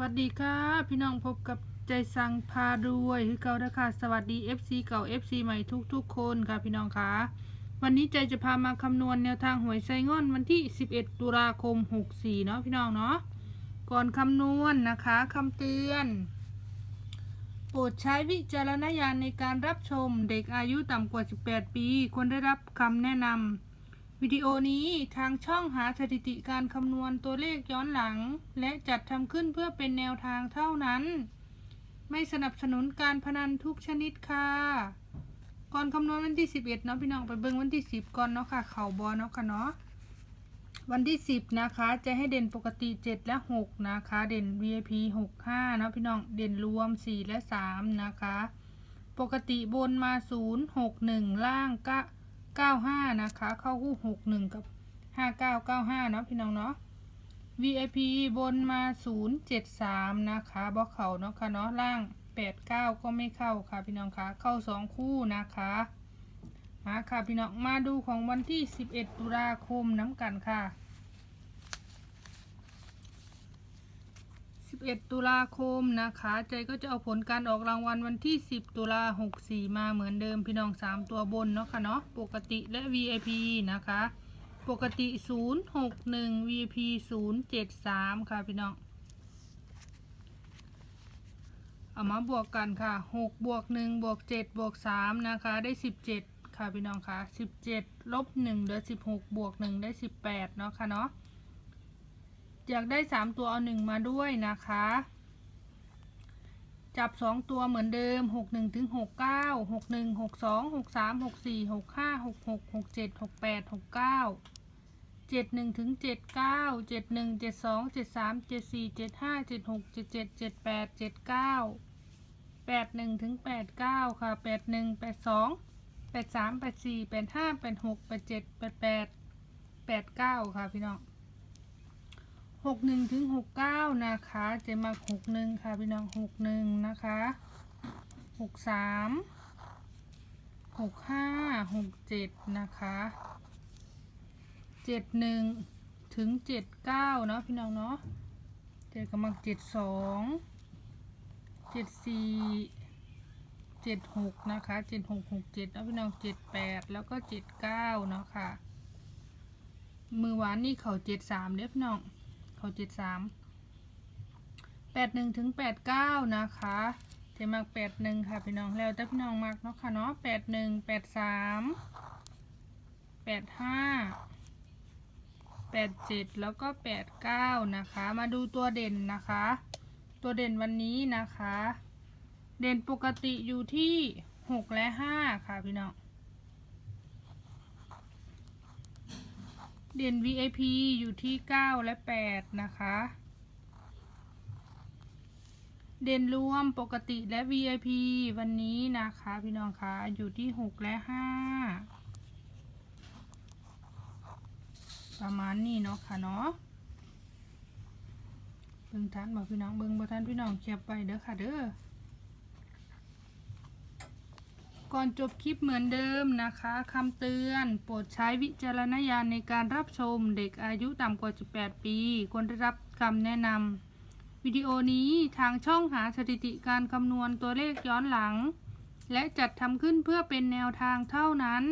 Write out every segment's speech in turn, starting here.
วัสดีค่ะพี่น้องพบกับใจสังพารวยคือเก่าเด้อค่ะสวัสดี FC เก่า FC ใหม่ทุกๆ คนค่ะพี่น้องคะวันนี้ใจจะพามาคำนวณแนวทางหวยไซงอนวันที่ 11 ตุลาคม 64 เนาะพี่น้องเนาะก่อนคำนวณนะคะคำเตือน โปรดใช้วิจารณญาณในการรับชมเด็กอายุต่ำกว่า 18 ปี ควรได้รับคำแนะนำ วิดีโอนี้ทางช่องหาสถิติการคำนวณตัวเลขย้อนหลัง และจัดทำขึ้นเพื่อเป็นแนวทางเท่านั้น ไม่สนับสนุนการพนันทุกชนิดค่ะ ก่อนคำนวณวันที่ 11 เนาะพี่น้องไปเบิ่งวันที่ 10 ก่อนเนาะค่ะ เข่าบอเนาะค่ะเนาะวันที่ 10 นะคะ จะให้เด่นปกติ 7 และ 6 นะคะ เด่น VIP 65เนาะพี่น้องเด่นรวม 4 และ 3 นะคะ ปกติบนมา 0 6 1 ล่างก็ 95 นะคะ เข้าคู่ 61 กับ 5995 เนาะพี่น้องเนาะ VIP บนมา 073 นะคะบล็อกเขาเนาะค่ะเนาะล่าง 89 ก็ไม่เข้าค่ะพี่น้องคะเข้า 2 คู่นะคะมาค่ะพี่น้องมาดูของวันที่ 11 ตุลาคมน้ำกันค่ะ 11 ตุลาคมนะคะ ใจก็จะเอาผลการออกรางวัลวันที่ 10 ตุลา64 มาเหมือนเดิมพี่น้อง 3 ตัวบนเนาะค่ะเนาะปกติและ VIP นะคะ ปกติ 061 VIP 073 ค่ะพี่น้องเอามาบวกกันค่ะ6บวก1บวก7บวก3นะคะ ได้ 17 ค่ะพี่น้องค่ะ 17ลบ1เหลือ16 บวก 1 ได้ 18 เนาะค่ะเนาะ อยากได้สามตัวเอาหนึ่งมาด้วยนะคะ จับสองตัวเหมือนเดิมหกหนึ่งถึงหกเก้าหกหนึ่งหกสองหกสามหกสี่หกห้าหกหกหกเจ็ดหกแปดหกเก้าเจ็ดหนึ่งถึงเจ็ดเก้าเจ็ดหนึ่งเจ็ดสองเจ็ดสามเจ็ดสี่เจ็ดห้าเจ็ดหกเจ็ดเจ็ดเจ็ดแปดเจ็ดเก้าแปดหนึ่งถึงแปดเก้าค่ะแปดหนึ่งแปดสองแปดสามแปดสี่แปดห้าแปดหกแปดเจ็ดแปดแปดแปดเก้าค่ะพี่น้อง หกหนึ่งถึงหกเก้านะคะ เจะมาหกหนึ่งค่ะพี่น้องหกหนึ่งนะคะหกสามหกห้าหกเจ็ดนะคะเจ็ดหนึ่งถึงเจ็ดเก้าเนาะพี่น้องเนาะเจ็ดกำลังเจ็ดสองเจ็ดสี่เจ็ดหกนะคะเจ็ดหกหกเจ็ดแล้วพี่น้องเจ็ดแปดแล้วก็เจ็ดเก้าเนาะค่ะ มือหวานนี่เขาเจ็ดสามเด้อพี่น้อง เขาเจ็ดสามแปดหนึ่งถึงแปดเก้านะคะเทมักแปดหนึ่งค่ะพี่น้องแล้วแต่พี่น้องมักเนาะค่ะเนาะแปดหนึ่งแปดสามแปดห้าแปดเจ็ดแล้วก็แปดเก้านะคะ มาดูตัวเด่นนะคะ ตัวเด่นวันนี้นะคะ เด่นปกติอยู่ที่หกและห้าค่ะพี่น้อง เด่น VIP อยู่ที่ 9 และ 8 นะคะ เด่นรวมปกติและ VIP วันนี้นะคะ พี่น้องคะอยู่ที่ 6 และ 5 ประมาณนี้เนาะค่ะเนาะเบิ่งทันบอกพี่น้องเบิ่งบ่ทันพี่น้องเขียบไปเด้อค่ะเด้อ ก่อนจบคลิปเหมือนเดิมนะคะคำเตือนโปรดใช้วิจารณญาณในการรับชมเด็กอายุต่ำกว่า 18 ปีควรได้รับคำแนะนำวิดีโอนี้ทางช่องหาสถิติการคำนวณตัวเลขย้อนหลัง และจัดทำขึ้นเพื่อเป็นแนวทางเท่านั้น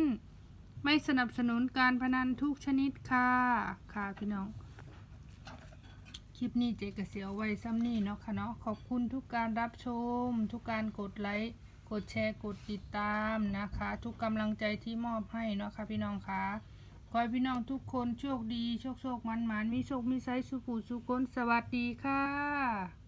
ไม่สนับสนุนการพนันทุกชนิดค่ะ ค่ะพี่น้องคลิปนี้เจกเสียวไว้ซ้ำนี่เนาะค่ะเนาะขอบคุณทุกการรับชม ทุกการกดไลค์ กดแชร์กดติดตามนะคะ ทุกกำลังใจที่มอบให้เนาะค่ะพี่น้องคะขอให้พี่น้องทุกคนโชคดี โชคโชคมันมันมีโชคมีไซสุขุสุขนสวัสดีค่ะ